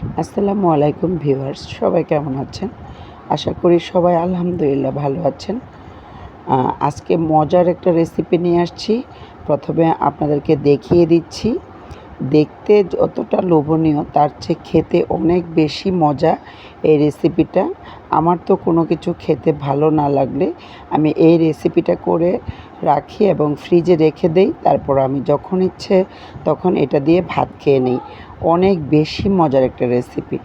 আসসালামু আলাইকুম ভিউয়ার্স, সবাই কেমন আছেন? আশা করি সবাই আলহামদুলিল্লাহ ভালো আছেন। আজকে মজার একটা রেসিপি নিয়ে আসছি। প্রথমে আপনাদেরকে দেখিয়ে দিচ্ছি। দেখতে যতটা লোভনীয়, তার চেয়ে খেতে অনেক বেশি মজা এই রেসিপিটা আমার তো কোনো কিছু খেতে ভালো না লাগলে আমি এই রেসিপিটা করে রাখি এবং ফ্রিজে রেখে দেই, তারপর আমি যখন ইচ্ছে তখন এটা দিয়ে ভাত খেয়ে নিই। অনেক বেশি মজার একটা রেসিপি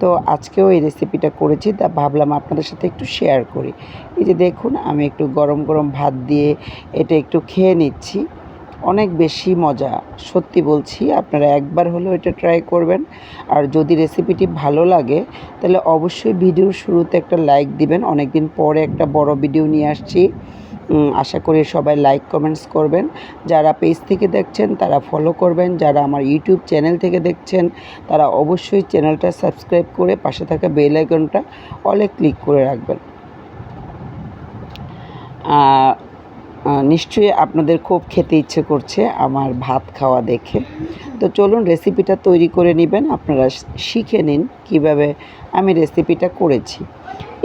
তো আজকেও এই রেসিপিটা করেছি, তা ভাবলাম আপনাদের সাথে একটু শেয়ার করি। এই যে দেখুন, আমি একটু গরম গরম ভাত দিয়ে এটা একটু খেয়ে নিচ্ছি। অনেক বেশি মজা, সত্যি বলছি, আপনারা একবার হলেও এটা ট্রাই করবেন। আর যদি রেসিপিটি ভালো লাগে, তাহলে অবশ্যই ভিডিওর শুরুতে একটা লাইক দিবেন। অনেক দিন পরে একটা বড় ভিডিও নিয়ে আসছি। আশা করি সবাই লাইক কমেন্টস করবেন। যারা পেজ থেকে দেখছেন, তারা ফলো করবেন। যারা আমার ইউটিউব চ্যানেল থেকে দেখছেন, তারা অবশ্যই চ্যানেলটা সাবস্ক্রাইব করে পাশে থাকা বেল আইকনটা অলে ক্লিক করে রাখবেন। নিশ্চয়ই আপনাদের খুব খেতে ইচ্ছে করছে আমার ভাত খাওয়া দেখে। তো চলুন রেসিপিটা তৈরি করে নেবেন। আপনারা শিখে নিন কীভাবে আমি রেসিপিটা করেছি।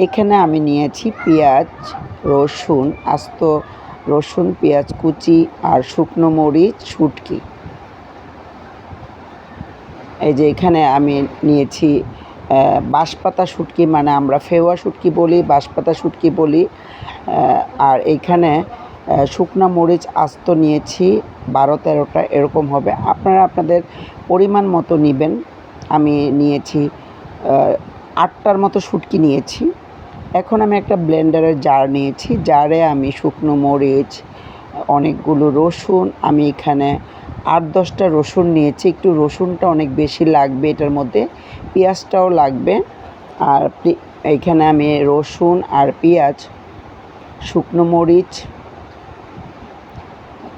এখানে আমি নিয়েছি পেঁয়াজ রসুন, আস্ত রসুন, পেঁয়াজ কুচি আর শুকনো মরিচ, শুটকি। এই যে এখানে আমি নিয়েছি বাঁশপাতা শুটকি মানে আমরা ফেওয়া শুটকি বলি, বাঁশপাতা শুটকি বলি আর এইখানে শুকনা মরিচ আস্ত নিয়েছি, বারো তেরোটা, এরকম হবে। আপনারা আপনাদের পরিমাণ মতো নেবেন। আমি নিয়েছি আটটার মতো শুটকি নিয়েছি। এখন আমি একটা ব্লেন্ডারের জার নিয়েছি। জারে আমি শুকনো মরিচ, অনেকগুলো রসুন, আমি এখানে আট দশটা রসুন নিয়েছি। একটু রসুনটা অনেক বেশি লাগবে এটার মধ্যে, পেঁয়াজটাও লাগবে। আর এইখানে আমি রসুন আর পেঁয়াজ, শুকনো মরিচ।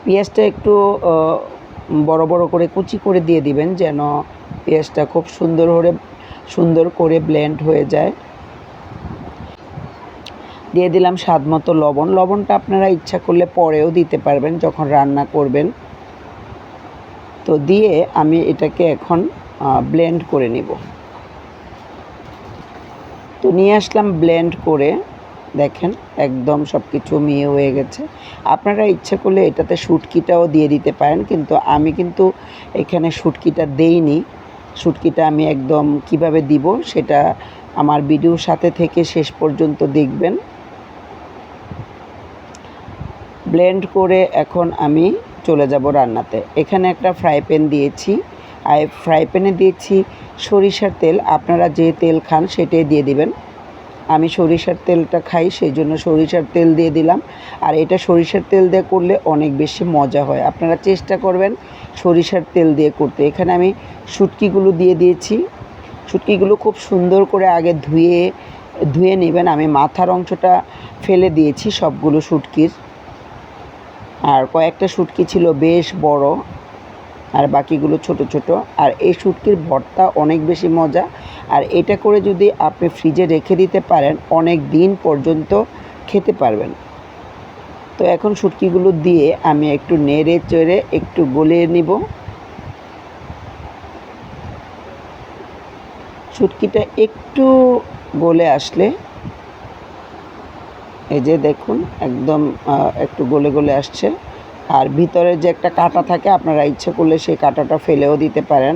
পেঁয়াজটা একটু বড় বড় করে কুচি করে দিয়ে দিবেন যেন পেঁয়াজটা খুব সুন্দর করে সুন্দর করে ব্লেন্ড হয়ে যায়। দিয়ে দিলাম স্বাদ মতো লবণ। লবণটা আপনারা ইচ্ছা করলে পরেও দিতে পারবেন যখন রান্না করবেন। তো দিয়ে আমি এটাকে এখন ব্লেন্ড করে নিব। তো নিয়ে আসলাম ব্লেন্ড করে। দেখেন একদম সব কিছু মিয়ে হয়ে গেছে। আপনারা ইচ্ছে করলে এটাতে শুটকিটাও দিয়ে দিতে পারেন, কিন্তু আমি কিন্তু এখানে শুটকিটা দেইনি। শুটকিটা আমি একদম কীভাবে দিব সেটা আমার ভিডিওর সাথে থেকে শেষ পর্যন্ত দেখবেন। ব্লেন্ড করে এখন আমি চলে যাব রান্নাতে। এখানে একটা ফ্রাই প্যান দিয়েছি। আর ফ্রাই প্যানে দিয়েছি সরিষার তেল। আপনারা যে তেল খান সেটাই দিয়ে দিবেন। আমি সরিষার তেলটা খাই, সেই জন্য সরিষার তেল দিয়ে দিলাম। আর এটা সরিষার তেল দিয়ে করলে অনেক বেশি মজা হয়। আপনারা চেষ্টা করবেন সরিষার তেল দিয়ে করতে। এখানে আমি শুটকিগুলো দিয়ে দিয়েছি। শুটকিগুলো খুব সুন্দর করে আগে ধুয়ে ধুয়ে নেবেন। আমি মাথার অংশটা ফেলে দিয়েছি সবগুলো শুটকির। আর কয়েকটা শুটকি ছিল বেশ বড়, আর বাকিগুলো ছোট ছোট। আর এই শুটকির ভর্তা অনেক বেশি মজা। আর এটা করে যদি আপনি ফ্রিজে রেখে দিতে পারেন, অনেক দিন পর্যন্ত খেতে পারবেন। তো এখন শুটকিগুলো দিয়ে আমি একটু নেড়ে চেড়ে একটু গলিয়ে নিব। শুটকিটা একটু গলে আসলে এই যে দেখুন, একদম একটু গলে গলে আসছে। আর ভিতরে যে একটা কাঁটা থাকে, আপনারা ইচ্ছে করলে সেই কাঁটাটা ফেলেও দিতে পারেন।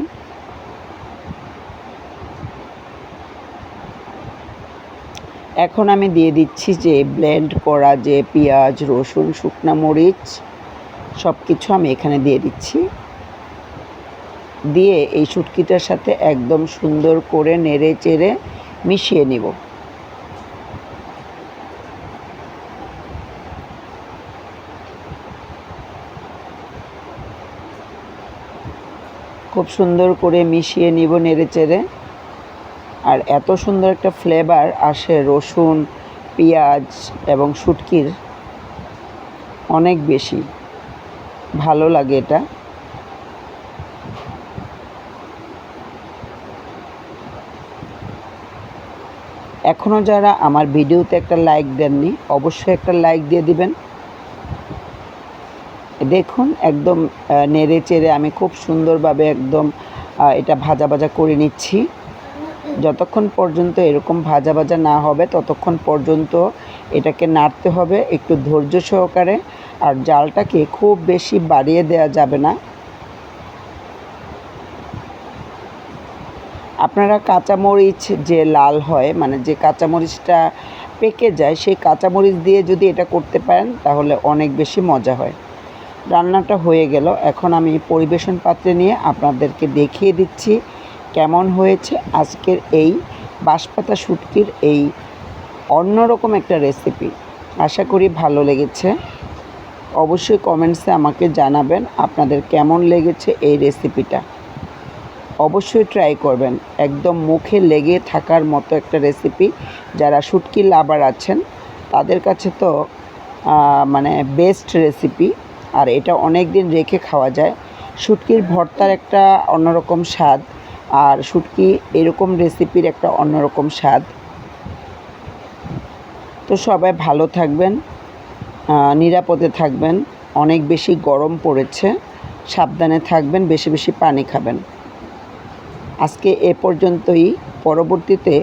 এখন আমি দিয়ে দিচ্ছি যে ব্লেন্ড করা যে পেঁয়াজ, রসুন, শুকনা মরিচ সব কিছু আমি এখানে দিয়ে দিচ্ছি। দিয়ে এই শুটকিটার সাথে একদম সুন্দর করে নেড়ে চেড়ে মিশিয়ে নিব। খুব সুন্দর করে মিশিয়ে নিব নেড়ে চেড়ে। আর এত সুন্দর একটা ফ্লেভার আসে রসুন, পেঁয়াজ এবং শুটকির। অনেক বেশি। ভালো লাগে এটা। এখনও যারা আমার ভিডিওতে একটা লাইক দেননি, অবশ্যই একটা লাইক দিয়ে দিবেন। দেখুন, একদম নেড়ে চেড়ে আমি খুব সুন্দরভাবে একদম এটা ভাজা ভাজা করে নিচ্ছি। যতক্ষণ পর্যন্ত এরকম ভাজা ভাজা না হবে, ততক্ষণ পর্যন্ত এটাকে নাড়তে হবে একটু ধৈর্য সহকারে। আর জালটাকে খুব বেশি বাড়িয়ে দেওয়া যাবে না। আপনারা কাঁচামরিচ যে লাল হয় মানে যে কাঁচামরিচটা পেকে যায়, সেই কাঁচামরিচ দিয়ে যদি এটা করতে পারেন, তাহলে অনেক বেশি মজা হয়। রান্নাটা হয়ে গেল। এখন আমি পরিবেশন পাত্রে নিয়ে আপনাদেরকে দেখিয়ে দিচ্ছি কেমন হয়েছে আজকের এই বাঁশপাতা শুটকির এই অন্যরকম একটা রেসিপি আশা করি ভালো লেগেছে। অবশ্যই কমেন্টসে আমাকে জানাবেন আপনাদের কেমন লেগেছে এই রেসিপিটা অবশ্যই ট্রাই করবেন। একদম মুখে লেগে থাকার মতো একটা রেসিপি যারা শুটকি লাভার আছেন, তাদের কাছে তো মানে বেস্ট রেসিপি আর এটা অনেক দিন রেখে খাওয়া যায়। শুটকির ভর্তার একটা অন্যরকম স্বাদ আর শুটকি এরকম রেসিপির একটা অন্যরকম স্বাদ। তো সবাই ভালো থাকবেন নিরাপদে থাকবেন, অনেক বেশি গরম পড়েছে, সাবধানে থাকবেন, বেশি বেশি পানি খাবেন। আজকে এ পর্যন্তই, পরবর্তীতে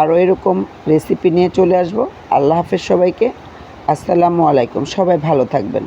আরও এরকম রেসিপি নিয়ে চলে আসব। আল্লাহ হাফেজ সবাইকে, আসসালামু আলাইকুম, সবাই ভালো থাকবেন।